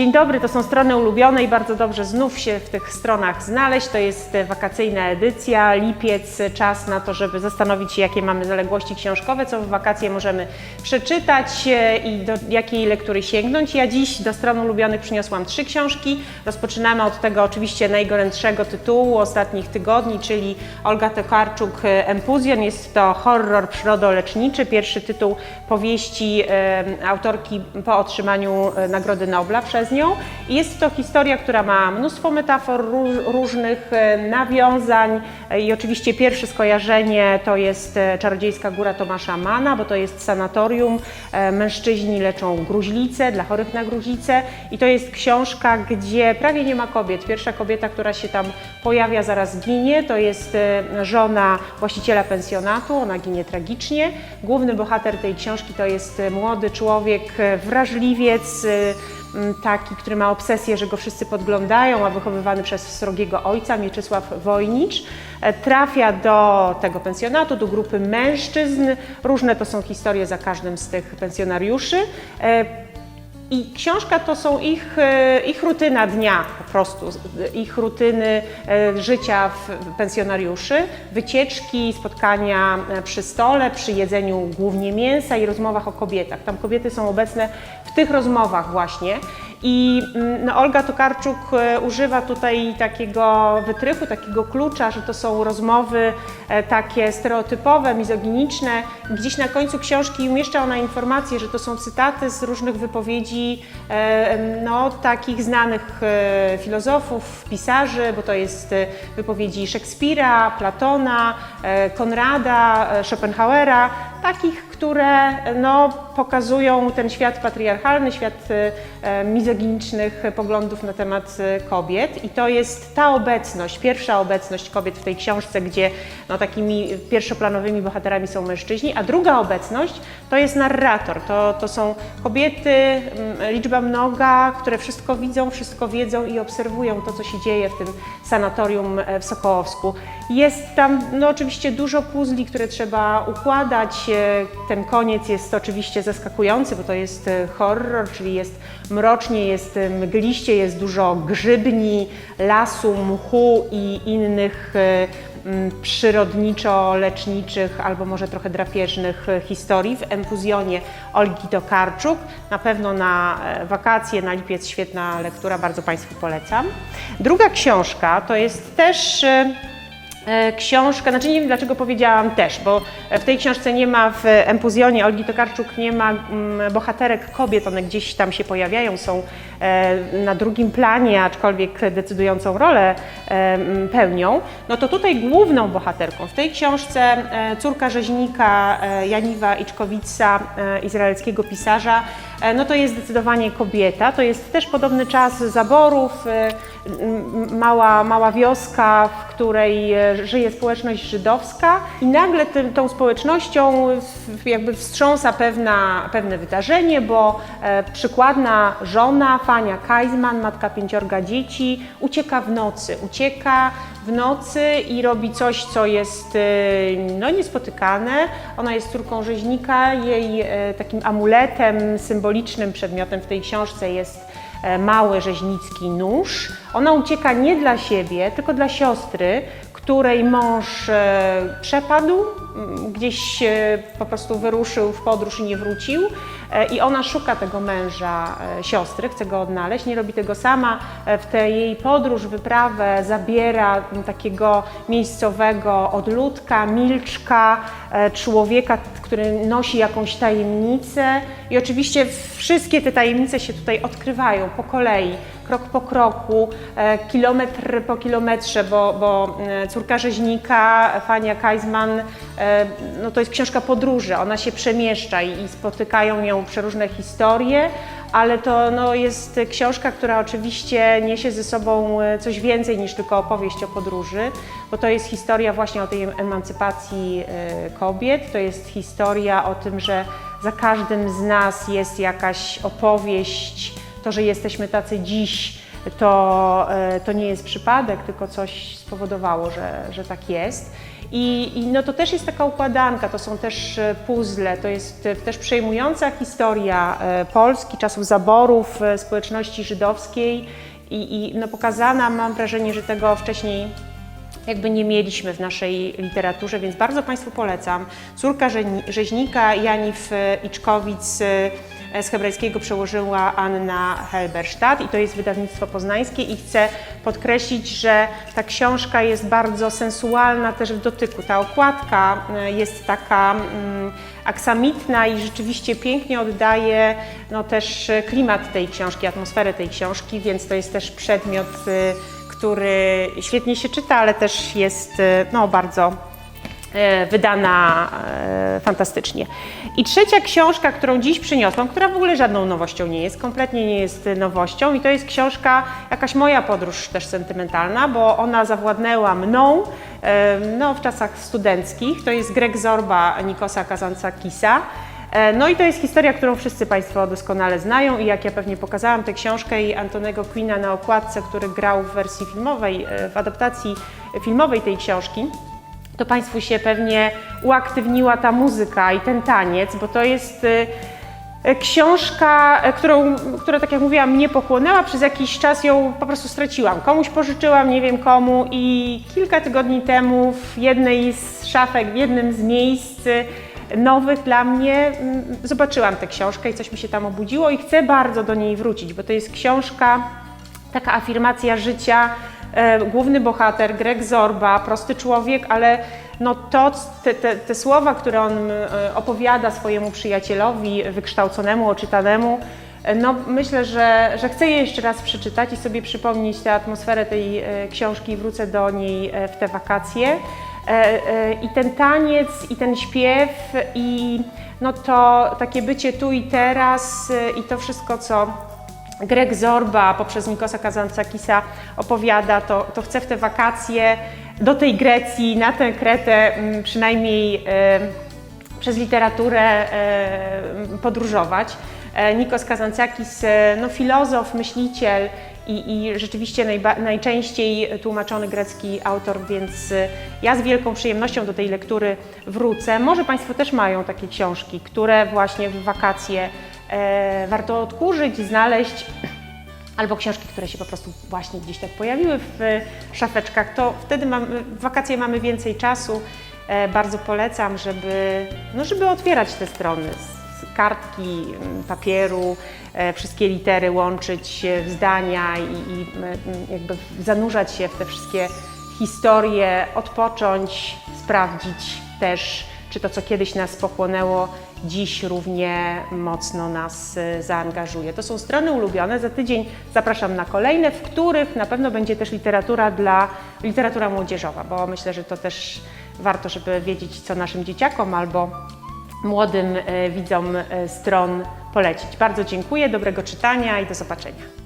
Dzień dobry, to są strony ulubione i bardzo dobrze znów się w tych stronach znaleźć. To jest e, wakacyjna edycja, lipiec, e, czas na to, żeby zastanowić się, jakie mamy zaległości książkowe, co w wakacje możemy przeczytać e, i do jakiej lektury sięgnąć. Ja dziś do stron ulubionych przyniosłam trzy książki. Rozpoczynamy od tego oczywiście najgorętszego tytułu ostatnich tygodni, czyli Olga Tokarczuk Empuzjon. Jest to horror przyrodoleczniczy, pierwszy tytuł powieści autorki po otrzymaniu Nagrody Nobla przez nią. Jest to historia, która ma mnóstwo metafor róż, różnych e, nawiązań e, i oczywiście pierwsze skojarzenie to jest e, Czarodziejska Góra Tomasza Mana, bo to jest sanatorium. Mężczyźni leczą gruźlicę dla chorych na gruźlicę i to jest książka, gdzie prawie nie ma kobiet. Pierwsza kobieta, która się tam pojawia, zaraz ginie. To jest żona właściciela pensjonatu, ona ginie tragicznie. Główny bohater tej książki to jest młody człowiek, wrażliwiec, m, taki, który ma obsesję, że go wszyscy podglądają, a wychowywany przez srogiego ojca, Mieczysław Wojnicz, e, trafia do tego pensjonatu, do grupy mężczyzn. Różne to są historie za każdym z tych pensjonariuszy. E, i książka to są ich, e, ich rutyna dnia po prostu, ich rutyny życia w pensjonariuszy, wycieczki, spotkania przy stole, przy jedzeniu głównie mięsa i rozmowach o kobietach. Tam kobiety są obecne w tych rozmowach właśnie. I mm, no, Olga Tokarczuk e, używa tutaj takiego wytrychu, takiego klucza, że to są rozmowy e, takie stereotypowe, mizoginiczne. Gdzieś na końcu książki umieszcza ona informację, że to są cytaty z różnych wypowiedzi e, no, takich znanych filozofów, pisarzy, bo to jest wypowiedzi Szekspira, Platona, Konrada, Schopenhauera, takich, które no, pokazują ten świat patriarchalny, świat e, mizoginicznych poglądów na temat e, kobiet. I to jest ta obecność, pierwsza obecność kobiet w tej książce, gdzie no, takimi pierwszoplanowymi bohaterami są mężczyźni, a druga obecność to jest narrator. To, to są kobiety, mm, liczba mnoga, które wszystko widzą, wszystko wiedzą i obserwują to, co się dzieje w tym sanatorium e, w Sokołowsku. Jest tam no, oczywiście dużo puzli, które trzeba układać. E, Ten koniec jest oczywiście zaskakujący, bo to jest e, horror, czyli jest mrocznie, jest e, mgliście, jest dużo grzybni, lasu, mchu i innych m, przyrodniczo-leczniczych albo może trochę drapieżnych e, historii w Empuzjonie Olgi Tokarczuk. Na pewno na e, wakacje, na lipiec świetna lektura, bardzo Państwu polecam. Druga książka to jest też książka, znaczy nie wiem dlaczego powiedziałam też, bo w tej książce nie ma w Empuzjonie Olgi Tokarczuk nie ma mm, bohaterek kobiet, one gdzieś tam się pojawiają, są e, na drugim planie, aczkolwiek decydującą rolę e, m, pełnią. No to tutaj główną bohaterką w tej książce e, córka rzeźnika e, Janiwa Iczkowica, e, izraelskiego pisarza, e, no to jest zdecydowanie kobieta, to jest też podobny czas zaborów, e, mała, mała wioska, w której e, żyje społeczność żydowska i nagle tą społecznością jakby wstrząsa pewna, pewne wydarzenie, bo e, przykładna żona, Fania Kajzman, matka pięciorga dzieci, ucieka w nocy, ucieka w nocy i robi coś, co jest e, no, niespotykane. Ona jest córką rzeźnika, jej e, takim amuletem, symbolicznym przedmiotem w tej książce jest mały rzeźnicki nóż. Ona ucieka nie dla siebie, tylko dla siostry, której mąż e, przepadł, m, gdzieś e, po prostu wyruszył w podróż i nie wrócił. E, I ona szuka tego męża siostry, chce go odnaleźć, nie robi tego sama. W tę jej podróż, wyprawę zabiera m, takiego miejscowego odludka, milczka, człowieka, który nosi jakąś tajemnicę. I oczywiście wszystkie te tajemnice się tutaj odkrywają po kolei, krok po kroku, e, kilometr po kilometrze, bo, bo e, córka rzeźnika, Fania Kajzman, e, no to jest książka podróży, ona się przemieszcza i, i spotykają ją przeróżne historie, ale to no, jest książka, która oczywiście niesie ze sobą coś więcej niż tylko opowieść o podróży, bo to jest historia właśnie o tej emancypacji kobiet, to jest historia o tym, że za każdym z nas jest jakaś opowieść, to, że jesteśmy tacy dziś, to, e, to nie jest przypadek, tylko coś spowodowało, że, że tak jest. I, I no to też jest taka układanka, to są też e, puzzle, to jest e, też przejmująca historia Polski, czasów zaborów, społeczności żydowskiej i, i no pokazana, mam wrażenie, że tego wcześniej jakby nie mieliśmy w naszej literaturze, więc bardzo Państwu polecam. Córka rzeźni- rzeźnika Janif Iczkowic z hebrajskiego przełożyła Anna Helberstadt i to jest wydawnictwo poznańskie i chcę podkreślić, że ta książka jest bardzo sensualna też w dotyku. Ta okładka e, jest taka mm, aksamitna i rzeczywiście pięknie oddaje no, też klimat tej książki, atmosferę tej książki, więc to jest też przedmiot e, który świetnie się czyta, ale też jest e, no, bardzo wydana e, fantastycznie. I trzecia książka, którą dziś przyniosłam, która w ogóle żadną nowością nie jest, kompletnie nie jest nowością i to jest książka, jakaś moja podróż też sentymentalna, bo ona zawładnęła mną e, no, w czasach studenckich. To jest Greg Zorba Nikosa Kazantzakisa. E, No i to jest historia, którą wszyscy Państwo doskonale znają i jak ja pewnie pokazałam tę książkę i Antonego Quina na okładce, który grał w wersji filmowej, e, w adaptacji filmowej tej książki, to Państwu się pewnie uaktywniła ta muzyka i ten taniec, bo to jest y, y, książka, y, którą, która, tak jak mówiłam, mnie pochłonęła. Przez jakiś czas ją po prostu straciłam. Komuś pożyczyłam, nie wiem komu i kilka tygodni temu w jednej z szafek, w jednym z miejsc nowych dla mnie mm, zobaczyłam tę książkę i coś mi się tam obudziło i chcę bardzo do niej wrócić, bo to jest książka taka afirmacja życia, główny bohater, Greg Zorba, prosty człowiek, ale no to, te, te, te słowa, które on e, opowiada swojemu przyjacielowi, wykształconemu, oczytanemu, e, no myślę, że, że chcę je jeszcze raz przeczytać i sobie przypomnieć tę atmosferę tej e, książki i wrócę do niej e, w te wakacje. E, e, I ten taniec, i ten śpiew, i no to takie bycie tu i teraz, e, i to wszystko, co Greg Zorba poprzez Nikosa Kazantzakisa opowiada, to, to chcę w te wakacje do tej Grecji, na tę Kretę mm, przynajmniej przez literaturę podróżować. E, Nikos Kazantzakis, e, no filozof, myśliciel i, i rzeczywiście najczęściej tłumaczony grecki autor, więc e, ja z wielką przyjemnością do tej lektury wrócę. Może Państwo też mają takie książki, które właśnie w wakacje warto odkurzyć, znaleźć, albo książki, które się po prostu właśnie gdzieś tak pojawiły w szafeczkach, to wtedy w wakacje mamy więcej czasu. E, bardzo polecam, żeby, no żeby otwierać te strony z, kartki, papieru, e, wszystkie litery łączyć e, zdania i, i jakby zanurzać się w te wszystkie historie, odpocząć, sprawdzić też, czy to, co kiedyś nas pochłonęło, dziś równie mocno nas e, zaangażuje. To są strony ulubione. Za tydzień zapraszam na kolejne, w których na pewno będzie też literatura dla literatura młodzieżowa, bo myślę, że to też warto, żeby wiedzieć, co naszym dzieciakom albo młodym e, widzom e, stron polecić. Bardzo dziękuję, dobrego czytania i do zobaczenia.